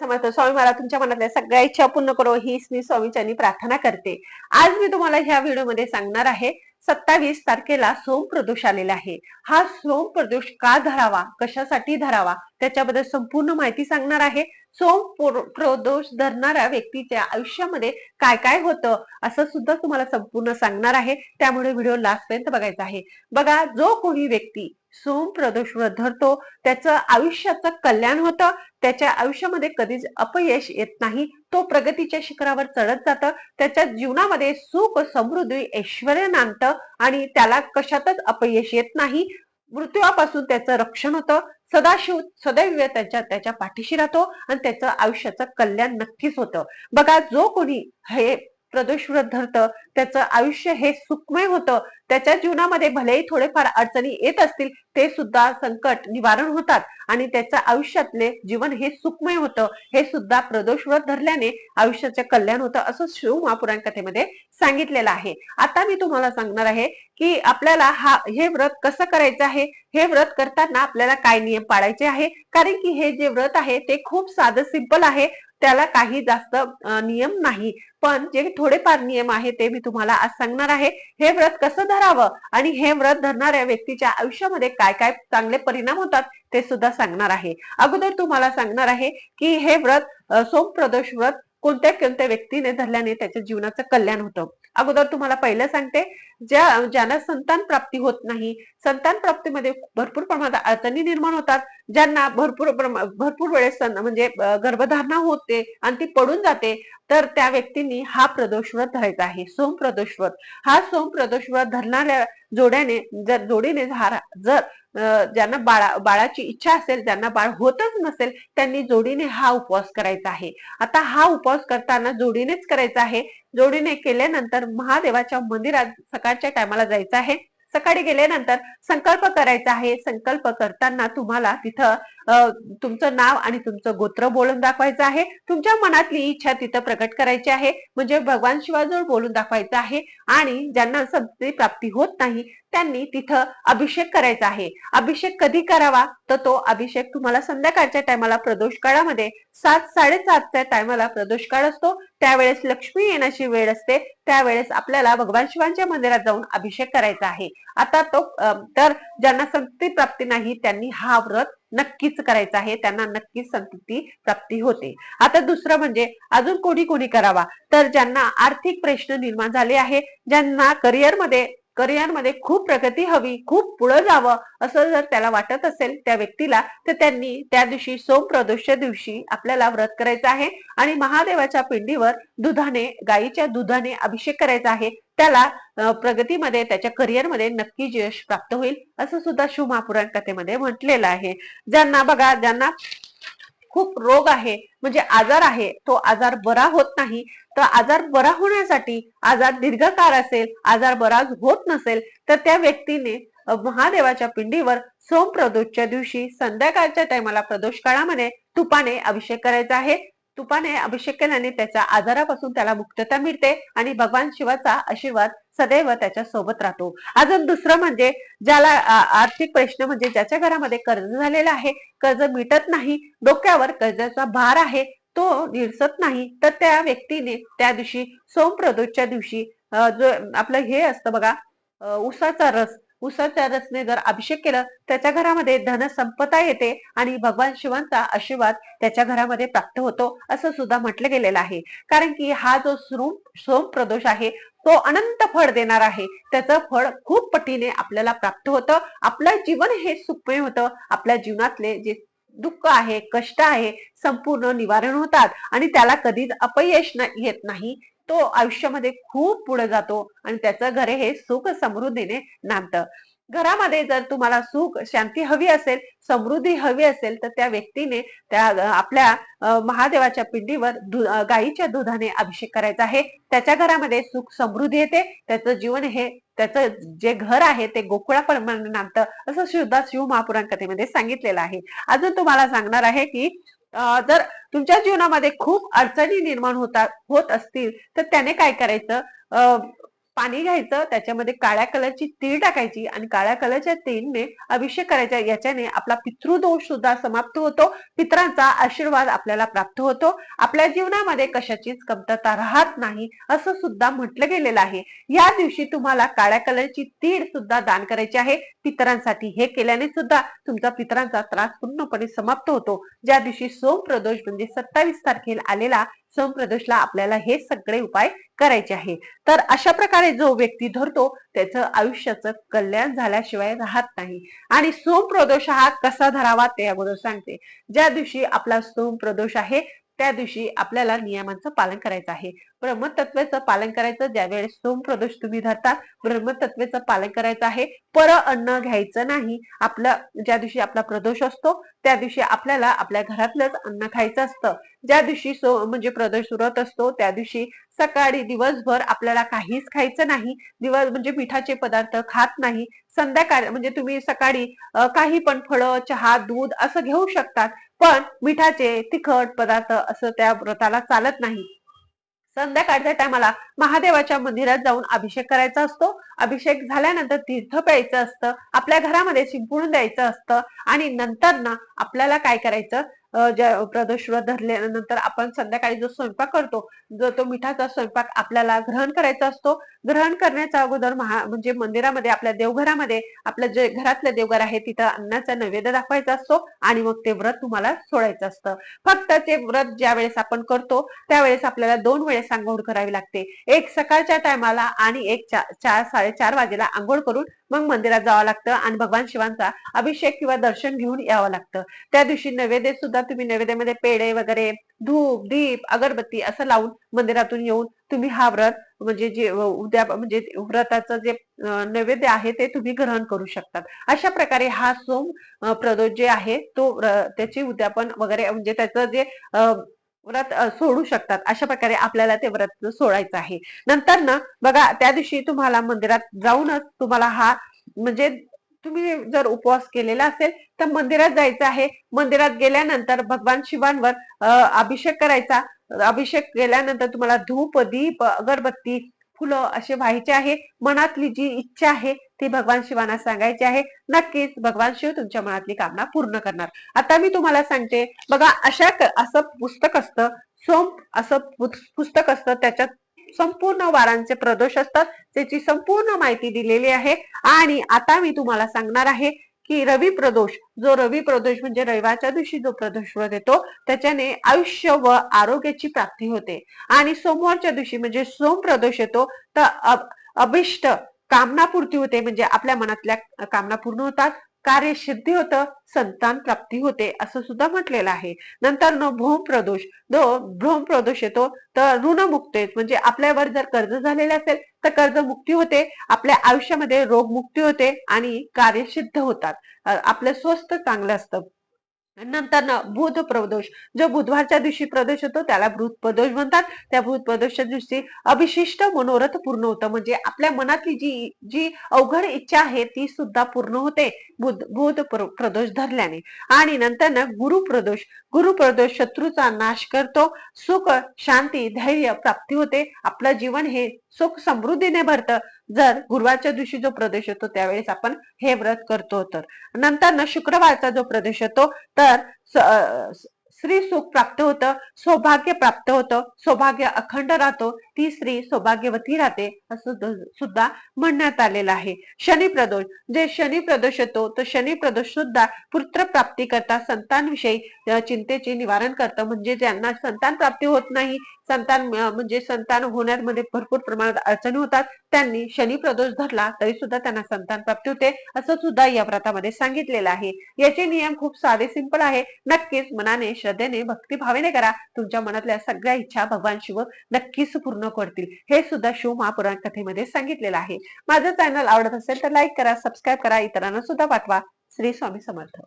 समर्थ स्वामी मला तुमच्या मनातल्या सगळ्या इच्छा पूर्ण करो हीच मी स्वामीच्यांनी प्रार्थना करते. आज मी तुम्हाला ह्या व्हिडिओमध्ये सांगणार आहे सत्तावीस तारखेला सोम प्रदोष आलेला आहे. हा सोम प्रदोष का धरावा कशासाठी धरावा त्याच्याबद्दल संपूर्ण माहिती सांगणार आहे. सोम प्रदोष धरणाऱ्या व्यक्तीच्या आयुष्यामध्ये काय काय होतं असं सुद्धा तुम्हाला संपूर्ण सांगणार आहे. त्यामुळे व्हिडिओ लास्ट पर्यंत बघायचा आहे. बघा जो कोणी व्यक्ती सोम प्रदोष धरतो त्याचं आयुष्याचं कल्याण होतं त्याच्या आयुष्यामध्ये कधीच अपयश येत नाही तो प्रगतीच्या शिखरावर चढत जातं त्याच्या जीवनामध्ये सुख समृद्धी ऐश्वर नांदतं आणि त्याला कशातच अपयश येत नाही. मृत्यूपासून त्याचं रक्षण होतं. सदाशिव सदैव त्याच्या त्याच्या पाठीशी राहतो आणि त्याचं आयुष्याचं कल्याण नक्कीच होतं. बघा जो कोणी हे प्रदोष व्रत धरतं त्याचं आयुष्य हे सुखमय होतं त्याच्या जीवनामध्ये भलेही थोडेफार अडचणी येत असतील ते सुद्धा संकट निवारण होतात. आणि त्याच्या आयुष्यातले जीवन हे सुखमय होतं. हे सुद्धा प्रदोष व्रत धरल्याने आयुष्याचे कल्याण होतं असं शिव महापुराण कथेमध्ये सांगितलेलं आहे. आता मी तुम्हाला सांगणार आहे की आपल्याला हा हे व्रत कसं करायचं आहे? हे व्रत करताना आपल्याला काय नियम पाळायचे आहे? कारण की हे जे व्रत आहे ते खूप साधं सिंपल आहे. त्याला काही जास्त नियम नाही. पण जे थोडेफार नियम आहे ते मी तुम्हाला आज सांगणार आहे. हे व्रत कसं धरावं आणि हे व्रत धरणाऱ्या व्यक्तीच्या आयुष्यामध्ये काय काय चांगले परिणाम होतात ते सुद्धा सांगणार आहे. अगोदर तुम्हाला सांगणार आहे की हे व्रत सोमप्रदोष व्रत कोणत्या कोणत्या व्यक्तीने धरल्याने त्याच्या जीवनाचं कल्याण होतं. अगोदर तुम्हाला पहिलं सांगते ज्या ज्यांना संतान प्राप्ती होत नाही संतान प्राप्तीमध्ये भरपूर प्रमाणात अडचणी निर्माण होतात. ज्यांना भरपूर भरपूर वेळेस म्हणजे गर्भधारणा होते आणि ती पडून जाते तर त्या व्यक्तींनी हा प्रदोष व्रत धरायचा आहे सोम प्रदोष व्रत हा सोम प्रदोष व्रत धरणाऱ्या जोड्याने जर जोडीने धारा जर ज्यांना बाळा बाळाची इच्छा असेल ज्यांना बाळ होतच नसेल त्यांनी जोडीने हा उपवास करायचा आहे. आता हा उपवास करताना जोडीनेच करायचा आहे जोडीने केल्यानंतर महादेवाच्या मंदिरात सकाळच्या टायमाला जायचं आहे. सकाळी गेल्यानंतर संकल्प करायचा आहे. संकल्प करताना तुम्हाला तिथं तुमचं नाव आणि तुमचं गोत्र बोलून दाखवायचं आहे. तुमच्या मनातली इच्छा तिथं प्रकट करायची आहे. म्हणजे भगवान शिवाजवळ बोलून दाखवायचं आहे. आणि ज्यांना संतती प्राप्ती होत नाही त्यांनी तिथं अभिषेक करायचा आहे. अभिषेक कधी करावा? तर तो अभिषेक तुम्हाला संध्याकाळच्या टायमाला प्रदोष काळामध्ये सात साडेसातच्या टायमाला प्रदोष काळ असतो. त्यावेळेस लक्ष्मी येण्याची वेळ असते. त्यावेळेस आपल्याला भगवान शिवांच्या मंदिरात जाऊन अभिषेक करायचा आहे. आता तो तर ज्यांना संतती प्राप्ती नाही त्यांनी हा व्रत नक्कीच करायचा आहे. त्यांना नक्कीच संतती प्राप्ती होते. आता दुसरं म्हणजे अजून कोणी कोणी करावा? तर ज्यांना आर्थिक प्रश्न निर्माण झाले आहे ज्यांना करिअरमध्ये करिअरमध्ये खूप प्रगती हवी खूप पुढे जावं असं जर त्याला वाटत असेल त्या व्यक्तीला तर त्यांनी त्या दिवशी सोमप्रदोषच्या दिवशी आपल्याला व्रत करायचं आहे आणि महादेवाच्या पिंडीवर दुधाने गायीच्या दुधाने अभिषेक करायचा आहे. त्याला प्रगतीमध्ये त्याच्या करिअरमध्ये नक्की यश प्राप्त होईल असं सुद्धा शिव महापुराण कथेमध्ये म्हटलेलं आहे. ज्यांना बघा ज्यांना खूप रोग आहे म्हणजे आजार आहे तो आजार बरा होत नाही. तर आजार बरा होण्यासाठी आजार दीर्घकाळ असेल आजार बरा होत नसेल तर त्या व्यक्तीने महादेवाच्या पिंडीवर सोम प्रदोषच्या दिवशी संध्याकाळच्या टायमाला प्रदोष काळामध्ये तुपाने अभिषेक करायचा आहे. तुपाने अभिषेक केल्याने त्याच्या आजारापासून त्याला मुक्तता मिळते आणि भगवान शिवाचा आशीर्वाद सदैव त्याच्या सोबत राहतो. अजून दुसरं म्हणजे ज्याला आर्थिक प्रश्न म्हणजे ज्याच्या घरामध्ये कर्ज झालेलं आहे कर्ज मिटत नाही डोक्यावर कर्जाचा भार आहे तो निरसत नाही तर त्या व्यक्तीने त्या दिवशी सोमप्रदोषच्या दिवशी जो आपलं हे असतं बघा उसाचा रस उसाच्या रसने जर अभिषेक केलं त्याच्या घरामध्ये धन संपता येते आणि भगवान शिवांचा आशीर्वाद त्याच्या घरामध्ये प्राप्त होतो असं सुद्धा म्हटलं गेलेलं आहे. कारण की हा जो सोम सोम प्रदोष आहे तो अनंत फळ देणार आहे. त्याचं फळ खूप पटीने आपल्याला प्राप्त होतं. आपलं जीवन हे सुखमय होतं. आपल्या जीवनातले जे दुःख आहे कष्ट आहे संपूर्ण निवारण होतात. आणि त्याला कधीच अपयश येत नाही. तो आयुष्यामध्ये खूप पुढे जातो आणि त्याचं घर हे सुख समृद्धीने नांदतं. घरामध्ये जर तुम्हाला सुख शांती हवी असेल समृद्धी हवी असेल तर त्या व्यक्तीने त्या आपल्या महादेवाच्या पिंडीवर दु- गाईच्या दुधाने अभिषेक करायचा आहे. त्याच्या घरामध्ये सुख समृद्धी येते. त्याचं जीवन हे त्याचं जे घर आहे ते गोकुळाप्रमाणे नांदतं. असं सुद्धा शिव महापुराण कथेमध्ये सांगितलेलं आहे. अजून तुम्हाला सांगणार आहे की जर तुमच्या जीवनामध्ये खूप अडचणी निर्माण होतात होत असतील तर त्याने काय करायचं? अ, पाणी घ्यायचं त्याच्यामध्ये काळ्या कलरची तीळ टाकायची आणि काळ्या कलरच्या तीळने अभिषेक करायचा. याच्याने आपला पितृदोष सुद्धा समाप्त होतो. पित्रांचा आशीर्वाद आपल्याला प्राप्त होतो. आपल्या जीवनामध्ये कशाचीच कमतरता राहत नाही असं सुद्धा म्हटलं गेलेलं आहे. या दिवशी तुम्हाला काळ्या कलरची तीळ सुद्धा दान करायची आहे. पितरांसाठी हे केल्याने सुद्धा तुमचा पितरांचा त्रास पूर्णपणे समाप्त होतो. ज्या दिवशी सोम प्रदोष म्हणजे सत्तावीस तारखेला आलेला सोमप्रदोषला आपल्याला हे सगळे उपाय करायचे आहे. तर अशा प्रकारे जो व्यक्ती धरतो त्याचं आयुष्याचं कल्याण झाल्याशिवाय राहत नाही. आणि सोमप्रदोष हा कसा धरावा ते अगोदर सांगते. ज्या दिवशी आपला सोमप्रदोष आहे त्या दिवशी आपल्याला नियमांचं पालन करायचं आहे. ब्रह्मतत्वेचं पालन करायचं ज्यावेळेस सोमप्रदोष तुम्ही धरता ब्रह्मतत्वेचं पालन करायचं आहे. पर अन्न घ्यायचं नाही. आपलं ज्या दिवशी आपला प्रदोष असतो त्या दिवशी आपल्याला आपल्या घरातलंच अन्न खायचं असतं. ज्या दिवशी म्हणजे प्रदोष उरत असतो त्या दिवशी सकाळी दिवसभर आपल्याला काहीच खायचं नाही दिवस म्हणजे मिठाचे पदार्थ खात नाही संध्याकाळी म्हणजे तुम्ही सकाळी काही पण फळं चहा दूध असं घेऊ शकतात पण मिठाचे तिखट पदार्थ असं त्या व्रताला चालत नाही. संध्याकाळच्या टायमाला महादेवाच्या मंदिरात जाऊन अभिषेक करायचा असतो. अभिषेक झाल्यानंतर तीर्थ प्यायचं असतं आपल्या घरामध्ये शिंपून द्यायचं असतं आणि नंतर ना आपल्याला काय करायचं? ज्या प्रदोष धरल्यानंतर आपण संध्याकाळी जो स्वयंपाक करतो जो तो मिठाचा स्वयंपाक आपल्याला ग्रहण करायचा असतो ग्रहण करण्याच्या अगोदर महा म्हणजे मंदिरामध्ये आपल्या देवघरामध्ये आपलं जे घरातलं देवघर आहे तिथं अन्नाचा नैवेद्य दाखवायचा असतो आणि मग ते व्रत तुम्हाला सोडायचं असतं. फक्त ते व्रत ज्या वेळेस आपण करतो त्यावेळेस आपल्याला दोन वेळेस आंघोळ करावी लागते. एक सकाळच्या टायमाला आणि एक चार साडेचार वाजेला आंघोळ करून मग मंदिरात जावं लागतं आणि भगवान शिवांचा अभिषेक किंवा दर्शन घेऊन यावं लागतं. त्या दिवशी नैवेद्य सुद्धा तुम्ही नैवेद्यामध्ये पेढे वगैरे धूप दीप अगरबत्ती असं लावून मंदिरातून येऊन तुम्ही हा व्रत म्हणजे जे उद्या म्हणजे व्रताचं जे नैवेद्य आहे ते तुम्ही ग्रहण करू शकतात. अशा प्रकारे हा सोम प्रदोष जे आहे तो त्याची उद्यापन वगैरे म्हणजे त्याचं जे व्रत सोडू शकतात. अशा प्रकारे आपल्याला ते व्रत सोडायचं आहे. नंतर ना बघा त्या दिवशी तुम्हाला मंदिरात जाऊनच तुम्हाला हा म्हणजे तुम्ही जर उपवास केलेला असेल तर मंदिरात जायचं आहे. मंदिरात गेल्यानंतर भगवान शिवांवर अभिषेक करायचा. अभिषेक केल्यानंतर तुम्हाला धूप दीप अगरबत्ती फुलं असे व्हायचे आहे. मनातली जी इच्छा आहे ती भगवान शिवांना सांगायची आहे. नक्कीच भगवान शिव तुमच्या मनातली कामना पूर्ण करणार. आता मी तुम्हाला सांगते बघा अशा असं पुस्तक असतं सोम असं पुस्तक असतं त्याच्यात संपूर्ण वारांचे प्रदोष असतात त्याची संपूर्ण माहिती दिलेली आहे. आणि आता मी तुम्हाला सांगणार आहे की रवी प्रदोष जो रवी प्रदोष म्हणजे रविवारच्या दिवशी जो प्रदोष व्रत येतो त्याच्याने आयुष्य व आरोग्याची प्राप्ती होते. आणि सोमवारच्या दिवशी म्हणजे सोम प्रदोष येतो तर अभिष्ट कामनापूर्ती होते म्हणजे आपल्या मनातल्या कामना पूर्ण होतात. कार्य सिद्धी होतं संतान प्राप्ती होते असं सुद्धा म्हटलेलं आहे. नंतर न भ्रोम प्रदोष जो भ्रोम प्रदोष येतो तर ऋणमुक्त म्हणजे आपल्यावर जर कर्ज झालेले असेल तर कर्ज मुक्ती होते आपल्या आयुष्यामध्ये रोग मुक्ती होते आणि कार्य सिद्ध होतात आपलं स्वस्थ चांगलं असतं. नंतर ना बुध प्रदोष. जो बुधवारच्या दिवशी प्रदोष होतो त्याला भूत प्रदोष म्हणतात. त्या भूत प्रदोषच्या दिवशी अभिशिष्ट मनोरथ पूर्ण होतं. म्हणजे आपल्या मनातली जी जी अवघड इच्छा आहे ती सुद्धा पूर्ण होते. बुध भूत प्रदोष धरल्याने. आणि नंतर ना गुरु प्रदोष. गुरु प्रदोष शत्रूचा नाश करतो. सुख शांती धैर्य प्राप्ती होते. आपलं जीवन हे सुख समृद्धीने भरतं. जर गुरुवारच्या दिवशी जो प्रदेश येतो त्यावेळेस आपण हे व्रत करतो तर. नंतर ना शुक्रवारचा जो प्रदेश येतो तर स्त्री सुख प्राप्त होतं सौभाग्य प्राप्त होतं सौभाग्य अखंड राहतो. ती स्त्री सौभाग्यवती राहते असं सुद्धा म्हणण्यात आलेलं आहे. शनी प्रदोष जे शनी प्रदोष येतो तो शनी प्रदोष सुद्धा पुत्र प्राप्ती करता संतांविषयी चिंतेचे निवारण करतं. म्हणजे ज्यांना संतान प्राप्ती होत नाही संतान म्हणजे संतान होण्यामध्ये भरपूर प्रमाणात अडचणी होतात त्यांनी शनी प्रदोष धरला तरी सुद्धा त्यांना संतान प्राप्ती होते असं सुद्धा या व्रतामध्ये सांगितलेलं आहे. याचे नियम खूप साधे सिंपल आहे. नक्कीच मनाने श्रद्धेने भक्तिभावेने करा. तुमच्या मनातल्या सगळ्या इच्छा भगवान शिव नक्कीच पूर्ण पूर्ण करतील. हे सुद्धा शिव महापुराण कथेमध्ये सांगितलेलं आहे. माझं चॅनल आवडत असेल तर लाईक करा सबस्क्राईब करा इतरांना सुद्धा पाठवा. श्री स्वामी समर्थ.